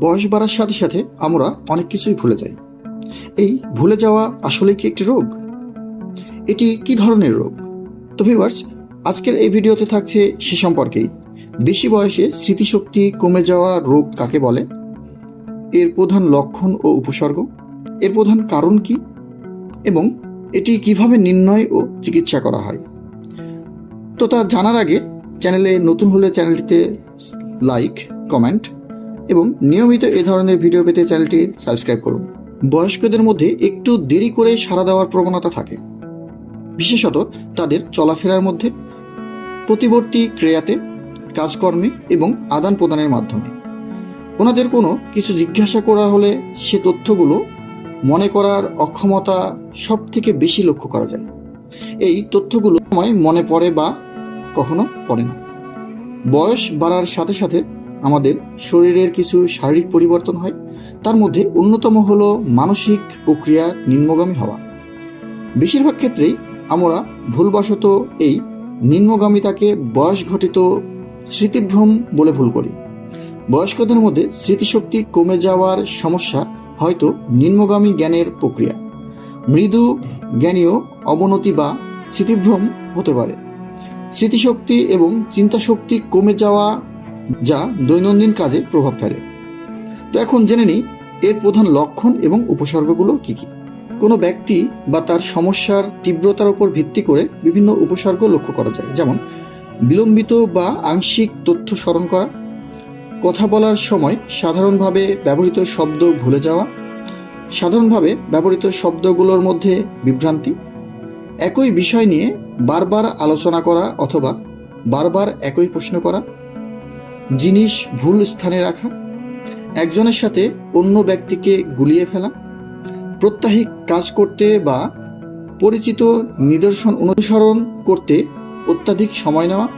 বয়স বাড়ার সাথে সাথে আমরা অনেক কিছুই ভুলে যাই। এই ভুলে যাওয়া আসলে কি একটি রোগ? এটি কি ধরনের রোগ? তো ভিউয়ার্স আজকের এই ভিডিওতে থাকছে সে সম্পর্কেই। বেশি বয়সে স্মৃতিশক্তি কমে যাওয়া রোগ কাকে বলে? এর প্রধান লক্ষণ ও উপসর্গ? এর প্রধান কারণ কি? এবং এটি কীভাবে নির্ণয় ও চিকিৎসা করা হয়? তো তা জানার আগে চ্যানেলে নতুন হলে চ্যানেলটিতে লাইক কমেন্ট এবং নিয়মিত এ ধরনের ভিডিও পেতে চ্যানেলটি সাবস্ক্রাইব করুন। বয়স্কদের মধ্যে একটু দেরি করে সাড়া দেওয়ার প্রবণতা থাকে। বিশেষত তাদের চলাফেরার মধ্যে, প্রতিবর্তী ক্রিয়াতে, কাজকর্মে এবং আদান প্রদানের মাধ্যমে। ওনাদের কোনো কিছু জিজ্ঞাসা করা হলে সে তথ্যগুলো মনে করার অক্ষমতা সব থেকে বেশি লক্ষ্য করা যায়। এই তথ্যগুলো সময় মনে পড়ে বা কখনো পড়ে না। বয়স বাড়ার সাথে সাথে আমাদের শরীরের কিছু শারীরিক পরিবর্তন হয়, তার মধ্যে অন্যতম হলো মানসিক প্রক্রিয়া নিম্নগামী হওয়া। বেশিরভাগ ক্ষেত্রেই আমরা ভুলবশত এই নিম্নগামিতাকে বয়স ঘটিত স্মৃতিভ্রম বলে ভুল করি। বয়স্কদের মধ্যে স্মৃতিশক্তি কমে যাওয়ার সমস্যা হয়তো নিম্নগামী জ্ঞানের প্রক্রিয়া। মৃদু জ্ঞানীয় অবনতি বা স্মৃতিভ্রম হতে পারে। স্মৃতিশক্তি এবং চিন্তাশক্তি কমে যাওয়া যা দৈনন্দিন কাজে প্রভাব ফেলে। তো এখন জেনে নিই, এর প্রধান লক্ষণ এবং উপসর্গগুলো কী কী? কোনো ব্যক্তি বা তার সমস্যার তীব্রতার উপর ভিত্তি করে বিভিন্ন উপসর্গ লক্ষ্য করা যায়। যেমন, বিলম্বিত বা আংশিক তথ্য স্মরণ করা, কথা বলার সময় সাধারণভাবে ব্যবহৃত শব্দ ভুলে যাওয়া, সাধারণভাবে ব্যবহৃত শব্দগুলোর মধ্যে বিভ্রান্তি, একই বিষয় নিয়ে বারবার আলোচনা করা অথবা বারবার একই প্রশ্ন করা জিনিস ভুল স্থানে রাখা, একজনের সাথে অন্য ব্যক্তিকে গুলিয়ে ফেলা প্রত্যাহিক কাজ করতে বা পরিচিত নিদর্শন অনুসরণ করতে অত্যাধিক সময় নেওয়া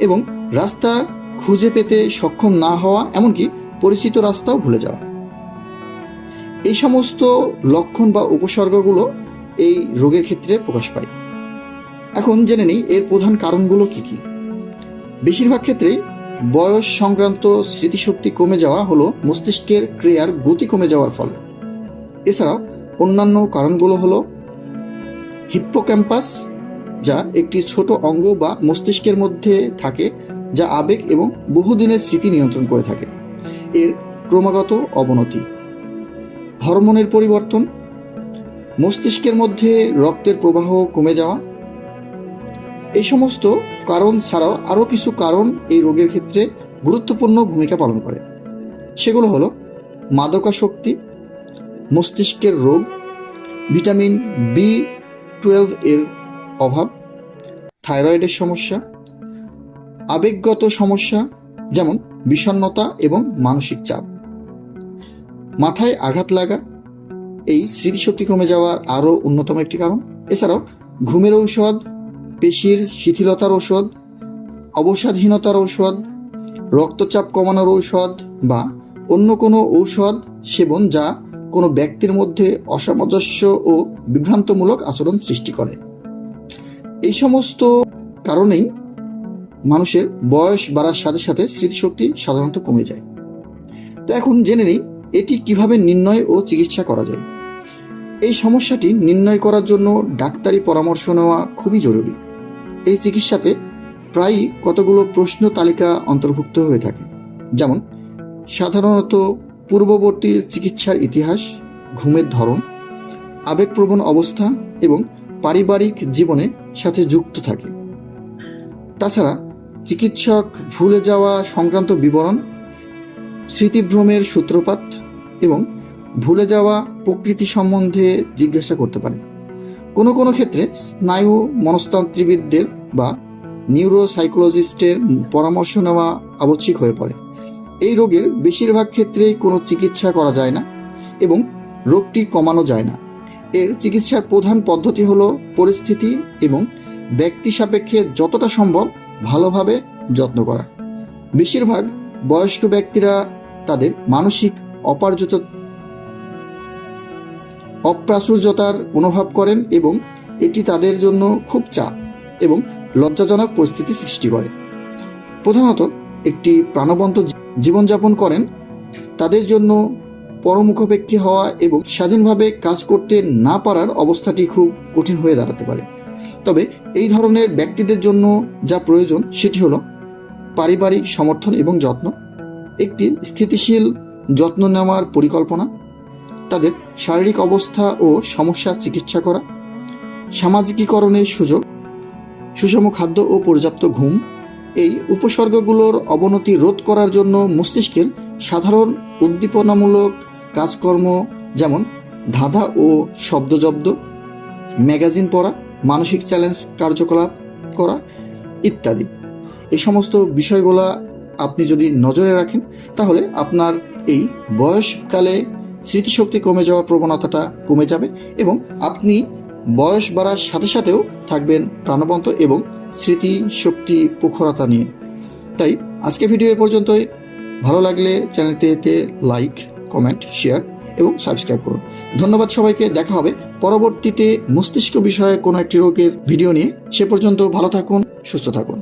এবং রাস্তা খুঁজে পেতে সক্ষম না হওয়া, এমনকি পরিচিত রাস্তাও ভুলে যাওয়া। এই সমস্ত লক্ষণ বা উপসর্গগুলো এই রোগের ক্ষেত্রে প্রকাশ পায়। এখন জেনে নিই এর প্রধান কারণগুলো কি কি। বেশিরভাগ ক্ষেত্রেই বয়স সংক্রান্ত স্মৃতিশক্তি কমে যাওয়া হলো মস্তিষ্কের ক্রিয়ার গতি কমে যাওয়ার ফল। এছাড়াও অন্যান্য কারণগুলো হলো হিপ্পোক্যাম্পাস, যা একটি ছোট অঙ্গ বা মস্তিষ্কের মধ্যে থাকে, যা আবেগ এবং বহুদিনের স্মৃতি নিয়ন্ত্রণ করে থাকে। এর ক্রমাগত অবনতি। হরমোনের পরিবর্তন। মস্তিষ্কের মধ্যে রক্তের প্রবাহ কমে যাওয়া। এই সমস্ত কারণ ছাড়াও আরও কিছু কারণ এই রোগের ক্ষেত্রে গুরুত্বপূর্ণ ভূমিকা পালন করে। সেগুলো হলো মাদকাশক্তি মস্তিষ্কের রোগ, ভিটামিন বি টুয়েলভ এর অভাব, থাইরয়েডের সমস্যা, আবেগগত সমস্যা যেমন বিষণ্ণতা এবং মানসিক চাপ। মাথায় আঘাত লাগা, এই স্মৃতিশক্তি কমে যাওয়ার আরও অন্যতম একটি কারণ। এছাড়াও ঘুমের ঔষধ পেশির শিথিলতার ওষুধ অবসাদহীনতার ঔষধ, রক্তচাপ কমানোর ঔষধ বা অন্য কোনো ঔষধ সেবন যা কোনো ব্যক্তির মধ্যে অসামঞ্জস্য ও বিভ্রান্তমূলক আচরণ সৃষ্টি করে। এই সমস্ত কারণেই মানুষের বয়স বাড়ার সাথে সাথে স্মৃতিশক্তি সাধারণত কমে যায়। তো এখন জেনে নিই, এটি কীভাবে নির্ণয় ও চিকিৎসা করা যায়? এই সমস্যাটি নির্ণয় করার জন্য ডাক্তারি পরামর্শ নেওয়া খুবই জরুরি। এই চিকিৎসাতে প্রায়ই কতগুলো প্রশ্ন তালিকা অন্তর্ভুক্ত হয়ে থাকে। যেমন, সাধারণত পূর্ববর্তী চিকিৎসার ইতিহাস, ঘুমের ধরন, আবেগপ্রবণ অবস্থা এবং পারিবারিক জীবনের সাথে যুক্ত থাকে। তাছাড়া, চিকিৎসক ভুলে যাওয়া সংক্রান্ত বিবরণ, স্মৃতিভ্রমের সূত্রপাত এবং ভুলে যাওয়া প্রকৃতি সম্বন্ধে জিজ্ঞাসা করতে পারে কোনো কোনো ক্ষেত্রে স্নায়ু মনস্তান্ত্রিকবিদদের বা নিউরোসাইকোলজিস্টের পরামর্শ নেওয়া আবশ্যিক হয়ে পড়ে। এই রোগের বেশিরভাগ ক্ষেত্রেই কোনো চিকিৎসা করা যায় না এবং রোগটি কমানো যায় না। এর চিকিৎসার প্রধান পদ্ধতি হলো পরিস্থিতি এবং ব্যক্তি সাপেক্ষে যতটা সম্ভব ভালোভাবে যত্ন করা। বেশিরভাগ বয়স্ক ব্যক্তিরা তাদের মানসিক অপার্জিত অপ্রাচুর্যতার অনুভব করেন এবং এটি তাদের জন্য খুব চাপ এবং লজ্জাজনক পরিস্থিতি সৃষ্টি করে। প্রধানত একটি প্রাণবন্ত জীবনযাপন করেন। তাদের জন্য পরমুখপেক্ষী হওয়া এবং স্বাধীনভাবে কাজ করতে না পারার অবস্থাটি খুব কঠিন হয়ে দাঁড়াতে পারে। তবে এই ধরনের ব্যক্তিদের জন্য যা প্রয়োজন সেটি হলো পারিবারিক সমর্থন এবং যত্ন। একটি স্থিতিশীল যত্ন নেওয়ার পরিকল্পনা। তাদের শারীরিক অবস্থা ও সমস্যা চিকিৎসা করা সামাজিকীকরণের সুযোগ, সুষম খাদ্য ও পর্যাপ্ত ঘুম। এই উপসর্গগুলোর অবনতি রোধ করার জন্য মস্তিষ্কের সাধারণ উদ্দীপনামূলক কাজকর্ম যেমন ধাঁধা ও শব্দজব্দ, ম্যাগাজিন পড়া, মানসিক চ্যালেঞ্জ কার্যকলাপ করা ইত্যাদি। এই সমস্ত বিষয়গুলো আপনি যদি নজরে রাখেন, তাহলে আপনার এই বয়সকালে স্মৃতিশক্তি কমে যাওয়ার প্রবণতাটা কমে যাবে এবং আপনি বয়স বাড়ার সাথে সাথেও থাকবেন প্রাণবন্ত এবং স্মৃতিশক্তি প্রখরতা নিয়ে। তাই আজকে ভিডিও এ পর্যন্তই। ভালো লাগলে চ্যানেলটিতে লাইক, কমেন্ট, শেয়ার এবং সাবস্ক্রাইব করুন। ধন্যবাদ সবাইকে। দেখা হবে পরবর্তীতে মস্তিষ্ক বিষয়ে কোনো একটি রোগের ভিডিও নিয়ে। সে পর্যন্ত ভালো থাকুন, সুস্থ থাকুন।